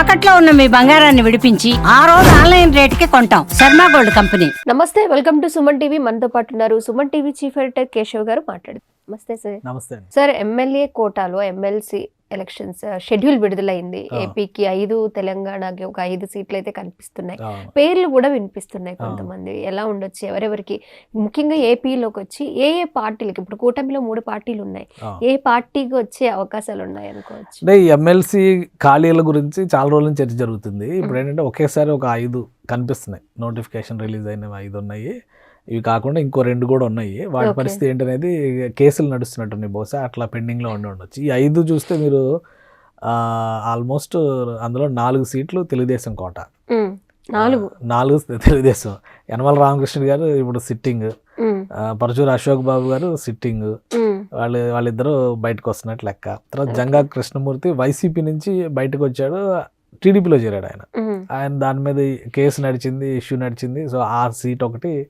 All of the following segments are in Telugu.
తాకట్లో ఉన్న మీ బంగారాన్ని విడిపించి ఆ రోజు ఆన్లైన్ రేటుకి కొంటాం. Sharma gold company. నమస్తే వెల్కమ్ టు సుమన్ టీవీ. మనతో పాటు ఉన్నారు Suman TV chief editor Keshav గారు మాట్లాడు నమస్తే సార్. నమస్తే సార్ ఎమ్మెల్యే కోటాలో ఎమ్మెల్సీ ఎలక్షన్స్ షెడ్యూల్ విడుదలైంది. ఏపీకి ఐదు తెలంగాణకి ఒక ఐదు సీట్లు అయితే కనిపిస్తున్నాయి. పేర్లు కూడా వినిపిస్తున్నాయి. కొంతమంది. ఎలా ఉండొచ్చు ఎవరెవరికి? ముఖ్యంగా ఏపీలోకి వచ్చి ఏ ఏ పార్టీలకి? ఇప్పుడు కూటమిలో మూడు పార్టీలు ఉన్నాయి. ఏ పార్టీకి వచ్చే అవకాశాలు ఉన్నాయి అనుకోవచ్చు? అంటే ఎమ్మెల్సీ ఖాళీల గురించి చాలా రోజుల నుంచి చర్చ జరుగుతుంది. ఇప్పుడు ఏంటంటే ఒకేసారి ఒక ఐదు కనిపిస్తున్నాయి. నోటిఫికేషన్ రిలీజ్ అయినవి ఐదు ఉన్నాయి. ఇవి కాకుండా ఇంకో రెండు కూడా ఉన్నాయి. వాటి. పరిస్థితి ఏంటనేది కేసులు నడుస్తున్నట్టున్నాయి బహుశా అట్లా పెండింగ్లో ఉండి ఉండొచ్చు. ఈ ఐదు చూస్తే మీరు ఆల్మోస్ట్ అందులో నాలుగు సీట్లు తెలుగుదేశం కోట. నాలుగు. నాలుగు తెలుగుదేశం. యనమల రామకృష్ణ గారు ఇప్పుడు సిట్టింగ్. పరచూరు అశోక్ బాబు గారు సిట్టింగ్. వాళ్ళు వాళ్ళిద్దరూ బయటకు వస్తున్నట్టు లెక్క. తర్వాత జంగా కృష్ణమూర్తి వైసీపీ నుంచి బయటకు వచ్చాడు టీడీపీలో చేరాడు ఆయన. ఆయన దాని మీద కేసు నడిచింది ఇష్యూ నడిచింది. సో ఆ సీట్ ఒకటి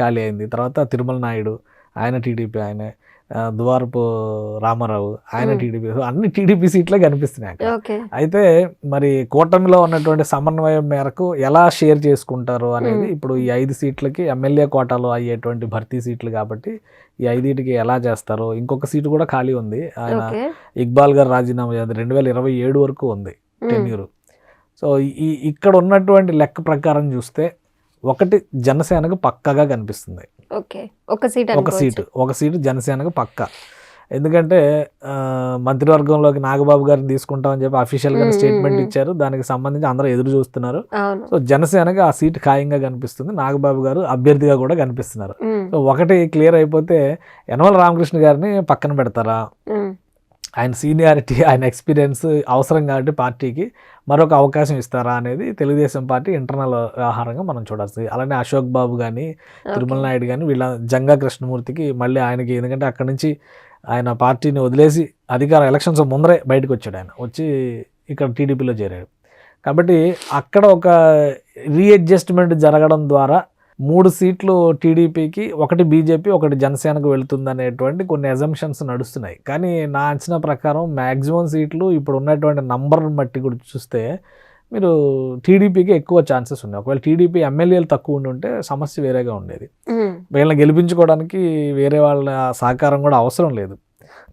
ఖాళీ అయింది. తర్వాత తిరుమల నాయుడు ఆయన టీడీపీ ఆయన దువారపు రామారావు ఆయన. టీడీపీ అన్ని టీడీపీ సీట్లే కనిపిస్తున్నాయి అక్కడ. అయితే మరి కూటమిలో ఉన్నటువంటి సమన్వయం మేరకు ఎలా షేర్ చేసుకుంటారు అనేది. ఇప్పుడు ఈ ఐదు సీట్లకి ఎమ్మెల్యే కోటాలో అయ్యేటువంటి భర్తీ సీట్లు కాబట్టి ఈ ఐదింటికి ఎలా చేస్తారో ఇంకొక సీటు కూడా ఖాళీ ఉంది. ఆయన ఇక్బాల్ గారు రాజీనామా రెండు వేల ఇరవై ఏడు వరకు ఉంది టెన్యూర్. సో ఈ ఇక్కడ ఉన్నటువంటి లెక్క ప్రకారం చూస్తే ఒకటి జనసేనకు పక్కగా కనిపిస్తుంది. ఓకే. ఒక సీట్ ఒక. సీటు ఒక సీటు జనసేనకు పక్క. ఎందుకంటే మంత్రివర్గంలోకి నాగబాబు గారిని తీసుకుంటామని చెప్పి అఫీషియల్గా స్టేట్మెంట్. ఇచ్చారు. దానికి సంబంధించి అందరూ ఎదురు చూస్తున్నారు. సో జనసేనకి ఆ సీట్ ఖాయంగా కనిపిస్తుంది. నాగబాబు గారు అభ్యర్థిగా కూడా కనిపిస్తున్నారు. సో ఒకటి క్లియర్ అయిపోతే యనమల రామకృష్ణ గారిని పక్కన పెడతారా? ఆయన సీనియారిటీ ఆయన ఎక్స్పీరియన్స్ అవసరం కాబట్టి పార్టీకి మరొక అవకాశం ఇస్తారా అనేది తెలుగుదేశం పార్టీ ఇంటర్నల్ వ్యవహారంగా మనం చూడాల్సి అలానే అశోక్ బాబు కానీ తిరుమల నాయుడు కానీ వీళ్ళ జంగా కృష్ణమూర్తికి మళ్ళీ ఆయనకి ఎందుకంటే అక్కడి నుంచి ఆయన పార్టీని వదిలేసి అధికార ఎలక్షన్స్ ముందరే బయటకు వచ్చాడు ఆయన. వచ్చి ఇక్కడ టీడీపీలో చేరాడు. కాబట్టి అక్కడ ఒక రీఅడ్జస్ట్మెంట్ జరగడం ద్వారా మూడు సీట్లు టీడీపీకి ఒకటి బీజేపీ ఒకటి జనసేనకు వెళుతుంది అనేటువంటి కొన్ని అజంప్షన్స్ నడుస్తున్నాయి. కానీ నా అంచనా ప్రకారం మ్యాక్సిమం సీట్లు ఇప్పుడు ఉన్నటువంటి నంబర్ని బట్టి కూడా చూస్తే మీరు టీడీపీకి ఎక్కువ ఛాన్సెస్ ఉన్నాయి. ఒకవేళ టీడీపీ ఎమ్మెల్యేలు తక్కువ ఉండి ఉంటే సమస్య వేరేగా ఉండేది. వీళ్ళని గెలిపించుకోవడానికి వేరే వాళ్ళ సహకారం కూడా అవసరం లేదు.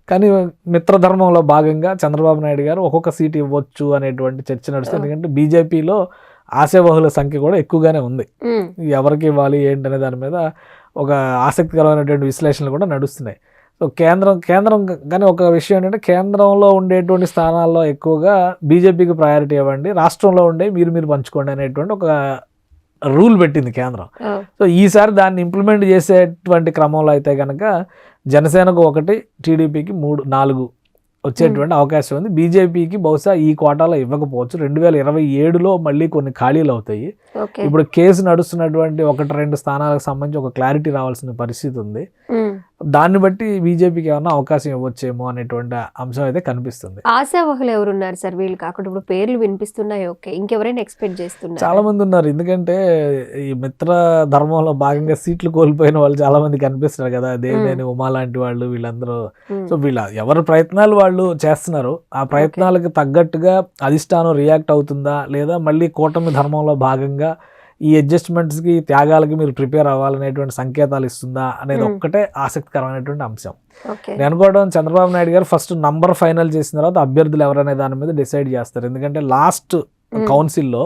కానీ మిత్రధర్మంలో భాగంగా చంద్రబాబు నాయుడు గారు ఒక్కొక్క సీట్ ఇవ్వచ్చు అనేటువంటి చర్చ నడుస్తుంది. ఎందుకంటే బీజేపీలో ఆశావహుల సంఖ్య కూడా ఎక్కువగానే ఉంది. ఎవరికి ఇవ్వాలి ఏంటనే దాని మీద ఒక ఆసక్తికరమైనటువంటి విశ్లేషణలు కూడా నడుస్తున్నాయి. సో కేంద్రం కేంద్రం కానీ ఒక విషయం ఏంటంటే కేంద్రంలో ఉండేటువంటి స్థానాల్లో ఎక్కువగా బీజేపీకి ప్రయారిటీ ఇవ్వండి రాష్ట్రంలో ఉండే మీరు మీరు పంచుకోండి అనేటువంటి ఒక రూల్ పెట్టింది కేంద్రం. సో ఈసారి దాన్ని ఇంప్లిమెంట్ చేసేటువంటి క్రమంలో అయితే కనుక జనసేనకు ఒకటి టీడీపీకి మూడు నాలుగు వచ్చేటువంటి అవకాశం ఉంది. బీజేపీకి బహుశా ఈ కోటాలో ఇవ్వకపోవచ్చు. రెండు వేల ఇరవై ఏడులో మళ్ళీ కొన్ని ఖాళీలు అవుతాయి. ఇప్పుడు కేసు నడుస్తున్నటువంటి ఒకటి రెండు స్థానాలకు సంబంధించి ఒక క్లారిటీ రావాల్సిన పరిస్థితి ఉంది. దాన్ని బట్టి బీజేపీకి ఏమన్నా అవకాశం ఇవ్వచ్చేమో అనేటువంటి అంశం అయితే కనిపిస్తుంది. ఆశావహులు ఎవరున్నారు సార్? వీళ్ళు కాకుండా ఇప్పుడు పేర్లు వినిపిస్తున్నాయి ఓకే. ఇంకెవరైనా ఎక్స్పెక్ట్ చేస్తున్నారు? చాలా మంది ఉన్నారు. ఎందుకంటే ఈ మిత్ర ధర్మంలో భాగంగా సీట్లు కోల్పోయిన వాళ్ళు చాలా మంది కనిపిస్తున్నారు కదా. దేవినేని ఉమా లాంటి వాళ్ళు వీళ్ళందరూ. సో వీళ్ళ ఎవరి ప్రయత్నాలు వాళ్ళు చేస్తున్నారు. ఆ ప్రయత్నాలకు తగ్గట్టుగా అధిష్టానం రియాక్ట్ అవుతుందా? లేదా మళ్ళీ కూటమి ధర్మంలో భాగంగా ఈ అడ్జస్ట్మెంట్స్కి త్యాగాలకి మీరు ప్రిపేర్ అవ్వాలనేటువంటి సంకేతాలు ఇస్తుందా అనేది Hmm. ఒక్కటే ఆసక్తికరమైనటువంటి అంశం నేను అనుకోవడం చంద్రబాబు నాయుడు గారు ఫస్ట్ నంబర్ ఫైనల్ చేసిన తర్వాత అభ్యర్థులు ఎవరనే దాని మీద డిసైడ్ చేస్తారు ఎందుకంటే లాస్ట్ Hmm. కౌన్సిల్లో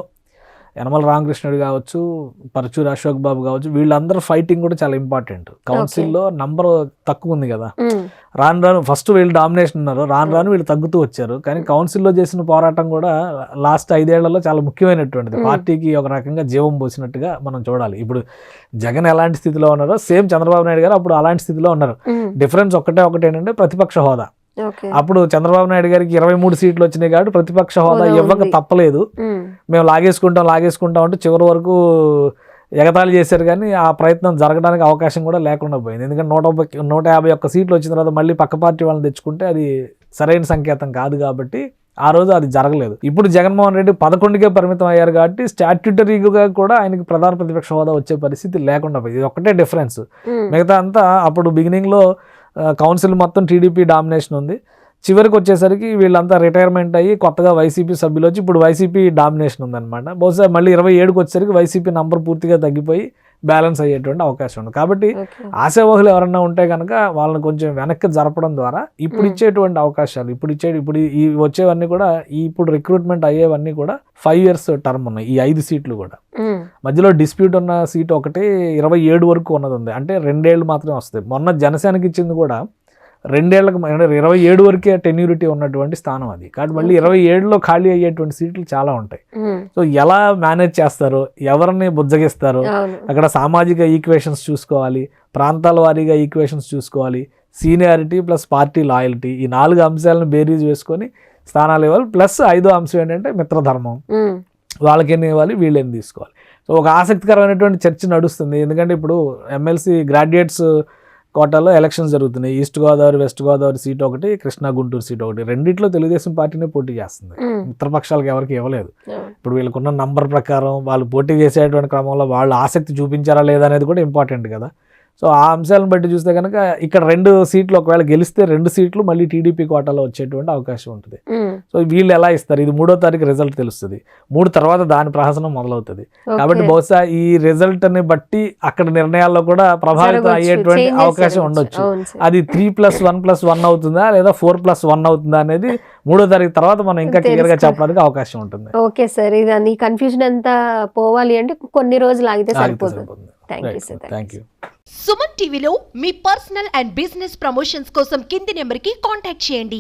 యనమల రామకృష్ణుడు కావచ్చు పరచూరి అశోక్ బాబు కావచ్చు వీళ్ళందరూ ఫైటింగ్ కూడా చాలా ఇంపార్టెంట్. కౌన్సిల్లో నంబర్ తక్కువ ఉంది కదా. రాను రాను ఫస్ట్ వీళ్ళు డామినేషన్ ఉన్నారు రాను రాను వీళ్ళు తగ్గుతూ వచ్చారు. కానీ కౌన్సిల్లో చేసిన పోరాటం కూడా లాస్ట్ ఐదేళ్ళలో చాలా ముఖ్యమైనటువంటిది. పార్టీకి ఒక రకంగా జీవం పోసినట్టుగా మనం చూడాలి. ఇప్పుడు జగన్ ఎలాంటి స్థితిలో ఉన్నారో సేమ్ చంద్రబాబు నాయుడు గారు అప్పుడు అలాంటి స్థితిలో ఉన్నారు. డిఫరెన్స్ ఒక్కటే ఒకటి ఏంటంటే ప్రతిపక్ష హోదా. అప్పుడు చంద్రబాబు నాయుడు గారికి ఇరవై మూడు సీట్లు వచ్చినాయి కాబట్టి ప్రతిపక్ష హోదా ఇవ్వక. తప్పలేదు. మేము లాగేసుకుంటాం లాగేసుకుంటాం అంటే చివరి వరకు ఎగతాళి చేశారు కానీ ఆ ప్రయత్నం జరగడానికి అవకాశం కూడా లేకుండా పోయింది. ఎందుకంటే నూట ముప్పై- నూట యాభై ఒక్క సీట్లు వచ్చిన తర్వాత మళ్ళీ పక్క పార్టీ వాళ్ళని తెచ్చుకుంటే అది సరైన సంకేతం కాదు కాబట్టి ఆ రోజు అది జరగలేదు. ఇప్పుడు జగన్మోహన్ రెడ్డి పదకొండుకే పరిమితం అయ్యారు కాబట్టి స్టాట్యుటరీగా కూడా ఆయనకి ప్రధాన ప్రతిపక్ష హోదా వచ్చే పరిస్థితి లేకుండా పోయింది. ఇది ఒకటే డిఫరెన్స్. మిగతా అంతా అప్పుడు బిగినింగ్లో కౌన్సిల్ మొత్తం టీడీపీ డామినేషన్ ఉంది. చివరికి వచ్చేసరికి వీళ్ళంతా రిటైర్మెంట్ అయ్యి కొత్తగా వైసీపీ సభ్యులు వచ్చి ఇప్పుడు వైసీపీ డామినేషన్ ఉందన్నమాట. బహుశా మళ్ళీ ఇరవై ఏడుకి వచ్చేసరికి వైసీపీ నంబర్ పూర్తిగా తగ్గిపోయి బ్యాలెన్స్ అయ్యేటువంటి అవకాశం ఉంది. కాబట్టి ఆశావహులు ఎవరన్నా ఉంటే కనుక వాళ్ళని కొంచెం వెనక్కి జరపడం ద్వారా ఇప్పుడు. ఇచ్చేటువంటి అవకాశాలు ఇప్పుడు ఇచ్చే ఇప్పుడు ఈ వచ్చేవన్నీ కూడా ఈ ఇప్పుడు రిక్రూట్మెంట్ అయ్యేవన్నీ కూడా ఫైవ్ ఇయర్స్ టర్మ్ ఉన్నాయి ఈ ఐదు సీట్లు కూడా. మధ్యలో డిస్ప్యూట్ ఉన్న సీట్ ఒకటి ఇరవై ఏడు వరకు ఉన్నది ఉంది. అంటే రెండేళ్ళు మాత్రమే వస్తాయి మొన్న జనసేనకి ఇచ్చింది కూడా రెండేళ్ళకు ఇరవై ఏడు వరకే టెన్యూరిటీ ఉన్నటువంటి స్థానం అది. కాబట్టి మళ్ళీ ఇరవై ఏడులో ఖాళీ అయ్యేటువంటి సీట్లు చాలా ఉంటాయి. సో ఎలా మేనేజ్ చేస్తారు? ఎవరిని బుజ్జగిస్తారు? అక్కడ సామాజిక ఈక్వేషన్స్ చూసుకోవాలి ప్రాంతాల వారీగా ఈక్వేషన్స్ చూసుకోవాలి సీనియారిటీ ప్లస్ పార్టీ లాయల్టీ ఈ నాలుగు అంశాలను బేరీజ్ వేసుకొని స్థానాలు ఇవ్వాలి. ప్లస్ ఐదో అంశం ఏంటంటే మిత్రధర్మం. వాళ్ళకి ఎన్ని ఇవ్వాలి? వీళ్ళని తీసుకోవాలి? సో ఒక ఆసక్తికరమైనటువంటి చర్చ నడుస్తుంది. ఎందుకంటే ఇప్పుడు ఎమ్మెల్సీ గ్రాడ్యుయేట్స్ కోటాలో ఎలక్షన్స్ జరుగుతున్నాయి. East Godavari west Godavari seat ఒకటి కృష్ణా గుంటూరు సీట్ ఒకటి. రెండిట్లో తెలుగుదేశం పార్టీనే పోటీ చేస్తుంది. మిత్రపక్షాలకు ఎవరికి ఇవ్వలేదు. ఇప్పుడు వీళ్ళకున్న నంబర్ ప్రకారం వాళ్ళు పోటీ చేసేటువంటి క్రమంలో వాళ్ళు ఆసక్తి చూపించారా లేదా అనేది కూడా ఇంపార్టెంట్ కదా. సో ఆ అంశాలను బట్టి చూస్తే కనుక ఇక్కడ రెండు సీట్లు ఒకవేళ గెలిస్తే రెండు సీట్లు మళ్ళీ టీడీపీ కోటాలో వచ్చేటువంటి అవకాశం ఉంటుంది. సో వీళ్ళు ఎలా ఇస్తారు? ఇది మూడో తారీఖు రిజల్ట్ తెలుస్తుంది. మూడు తర్వాత దాని ప్రహసనం మొదలవుతుంది. కాబట్టి. బహుశా ఈ రిజల్ట్ని బట్టి అక్కడ నిర్ణయాల్లో కూడా ప్రభావితం అయ్యేటువంటి అవకాశం. ఉండొచ్చు. అది three plus one plus one అవుతుందా? లేదా ఫోర్ ప్లస్ వన్ అవుతుందా అనేది మూడో తారీఖు తర్వాత మనం ఇంకా క్లియర్గా చెప్పడానికి అవకాశం ఉంటుంది. Okay sir. ఇది నీ కన్ఫ్యూజన్ అంతా పోవాలి అంటే కొన్ని రోజులు ఆగితే సరిపోతుంది. థ్యాంక్ యూ థ్యాంక్ సుమన్ టీవీలో మీ పర్సనల్ అండ్ బిజినెస్ ప్రమోషన్స్ కోసం కింది నెంబర్కి కాంటాక్ట్ చేయండి.